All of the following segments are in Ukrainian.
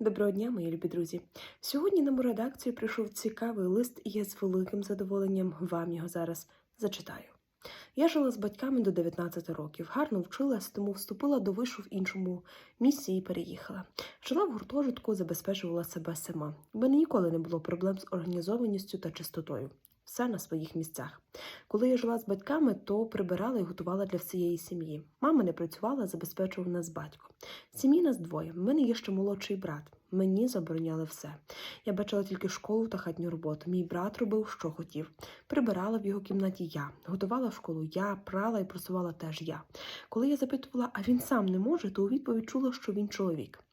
Доброго дня, мої любі друзі. Сьогодні на мою редакцію прийшов цікавий лист, і я з великим задоволенням вам його зараз зачитаю. Я жила з батьками до 19 років, гарно вчилась, тому вступила до вишу в іншому місці і переїхала. Жила в гуртожитку, забезпечувала себе сама. У мене ніколи не було проблем з організованістю та чистотою. Все на своїх місцях. Коли я жила з батьками, то прибирала і готувала для всієї сім'ї. Мама не працювала, забезпечував нас батько. Сім'ї нас двоє. В мене є ще молодший брат. Мені забороняли все. Я бачила тільки школу та хатню роботу. Мій брат робив, що хотів. Прибирала в його кімнаті я, готувала в школу я, прала і просувала теж я. Коли я запитувала, а він сам не може, то у відповідь чула, що він чоловік.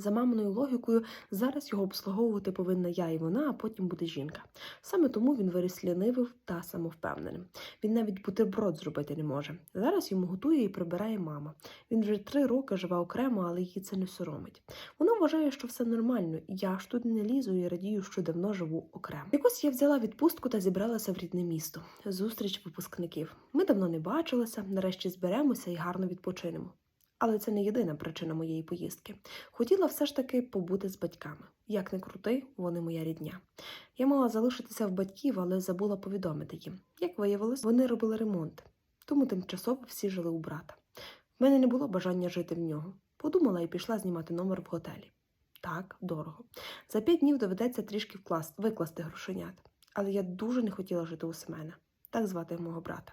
За маминою логікою, зараз його обслуговувати повинна я і вона, а потім буде жінка. Саме тому він виріс лінивим та самовпевненим. Він навіть бутерброд зробити не може. Зараз йому готує і прибирає мама. Він вже три роки живе окремо, але її це не соромить. Вона вважає, що все нормально, і я ж туди не лізу і радію, що давно живу окремо. Якось я взяла відпустку та зібралася в рідне місто. Зустріч випускників. Ми давно не бачилися, нарешті зберемося і гарно відпочинемо. Але це не єдина причина моєї поїздки. Хотіла все ж таки побути з батьками. Як не крути, вони моя рідня. Я мала залишитися в батьків, але забула повідомити їм. Як виявилось, вони робили ремонт, тому тимчасово всі жили у брата. В мене не було бажання жити в нього. Подумала і пішла знімати номер в готелі. Так, дорого. За п'ять днів доведеться трішки вклас... викласти грошенят. Але я дуже не хотіла жити у Семена, так звати мого брата.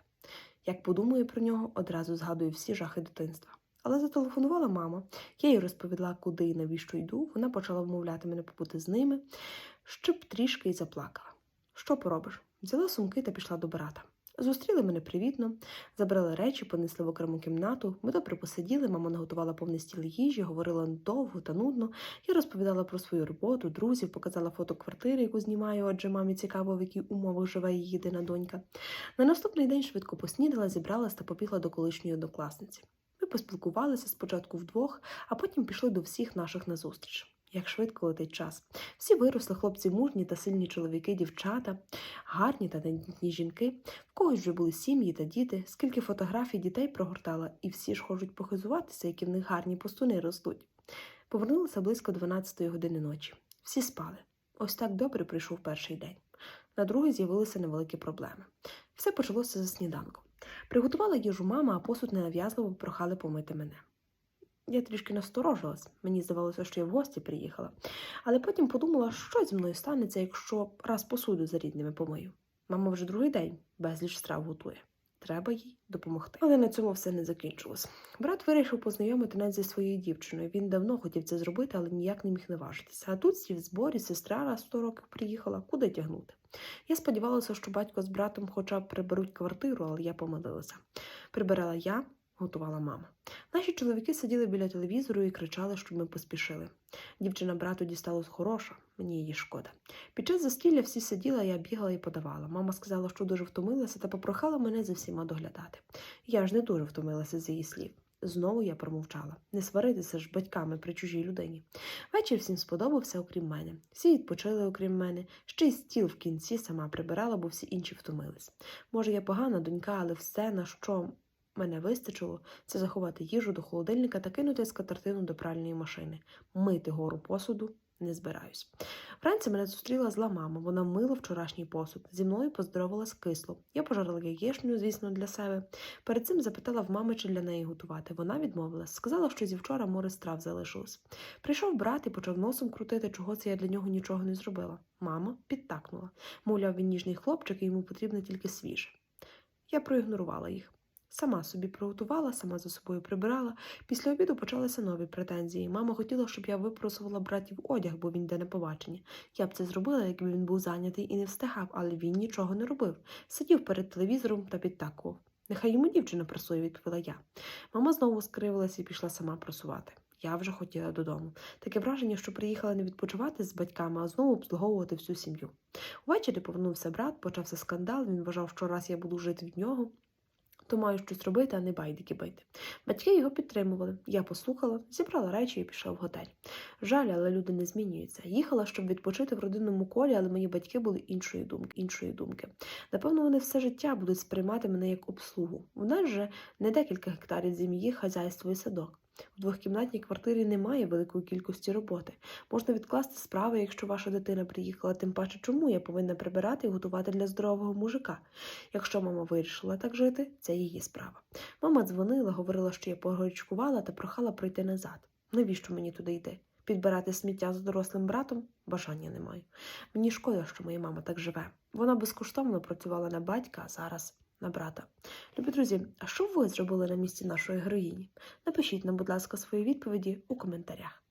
Як подумаю про нього, одразу згадую всі жахи дитинства. Але зателефонувала мама. Я їй розповіла, куди і навіщо йду. Вона почала вмовляти мене побути з ними, щоб трішки й заплакала. Що поробиш? Взяла сумки та пішла до брата. Зустріли мене привітно, забрали речі, понесли в окрему кімнату. Ми добре посиділи, мама наготувала повний стіл їжі, говорила довго та нудно. Я розповідала про свою роботу, друзів, показала фото квартири, яку знімаю, адже мамі цікаво, в яких умовах живе її єдина донька. На наступний день швидко поснідала, зібралась та побігла до колишньої однокласниці. Поспілкувалися спочатку вдвох, а потім пішли до всіх наших назустріч. Як швидко летить час. Всі виросли хлопці мужні та сильні чоловіки, дівчата, гарні та тендітні жінки, в когось вже були сім'ї та діти, скільки фотографій дітей прогортала, і всі ж хочуть похизуватися, які в них гарні пустуни ростуть. Повернулися близько 12 години ночі. Всі спали. Ось так добре прийшов перший день. На другий з'явилися невеликі проблеми. Все почалося за сніданком. Приготувала їжу мама, а посуд ненав'язливо прохали помити мене. Я трішки насторожилась, мені здавалося, що я в гості приїхала, але потім подумала, що зі мною станеться, якщо раз посуду за рідними помию. Мама вже другий день безліч страв готує. Треба їй допомогти. Але на цьому все не закінчилось. Брат вирішив познайомити нас зі своєю дівчиною. Він давно хотів це зробити, але ніяк не міг наважитися. А тут в зборі, сестра раз 100 років приїхала, куди тягнути. Я сподівалася, що батько з братом хоча б приберуть квартиру, але я помилилася. Прибирала я, готувала мама. Наші чоловіки сиділи біля телевізору і кричали, щоб ми поспішили. Дівчина брату дісталась хороша, мені її шкода. Під час застілля всі сиділи, я бігала і подавала. Мама сказала, що дуже втомилася та попрохала мене за всіма доглядати. Я ж не дуже втомилася з її слів. Знову я промовчала. Не сваритися ж батьками при чужій людині. Вечір всім сподобався, окрім мене. Всі відпочили, окрім мене. Ще й стіл в кінці сама прибирала, бо всі інші втомились. Може, я погана донька, але все, на що мене вистачило, це заховати їжу до холодильника та кинути скатертину до пральної машини. Мити гору посуду не збираюсь. Вранці мене зустріла зла мама. Вона мила вчорашній посуд. Зі мною поздоровалась кисло. Я пожарила яєчню, звісно, для себе. Перед цим запитала в мами, чи для неї готувати. Вона відмовилась. Сказала, що зі вчора море страв залишилось. Прийшов брат і почав носом крутити, чого це я для нього нічого не зробила. Мама підтакнула. Мовляв, він ніжний хлопчик, і йому потрібно тільки свіже. Я проігнорувала їх. Сама собі приготувала, сама за собою прибирала. Після обіду почалися нові претензії. Мама хотіла, щоб я випросувала братів одяг, бо він йде на побачення. Я б це зробила, якби він був зайнятий і не встигав, але він нічого не робив. Сидів перед телевізором та підтакував. Нехай йому дівчина прасує, відповіла я. Мама знову скривилася і пішла сама прасувати. Я вже хотіла додому. Таке враження, що приїхала не відпочивати з батьками, а знову обслуговувати всю сім'ю. Увечері повернувся брат, почався скандал. Він вважав, що раз я буду жити від нього, то маю щось робити, а не байдики бити. Батьки його підтримували. Я послухала, зібрала речі і пішла в готель. Жаль, але люди не змінюються. Їхала, щоб відпочити в родинному колі, але мої батьки були іншої думки. іншої думки. Напевно, вони все життя будуть сприймати мене як обслугу. У нас же не декілька гектарів землі, хазяйство і садок. У двохкімнатній квартирі немає великої кількості роботи. Можна відкласти справи, якщо ваша дитина приїхала, тим паче, чому я повинна прибирати і готувати для здорового мужика. Якщо мама вирішила так жити, це її справа. Мама дзвонила, говорила, що я погорячкувала та прохала прийти назад. Навіщо мені туди йти? Підбирати сміття з дорослим братом бажання не маю. Мені шкода, що моя мама так живе. Вона безкоштовно працювала на батька, а зараз на брата. Любі друзі, а що ви зробили на місці нашої героїні? Напишіть нам, будь ласка, свої відповіді у коментарях.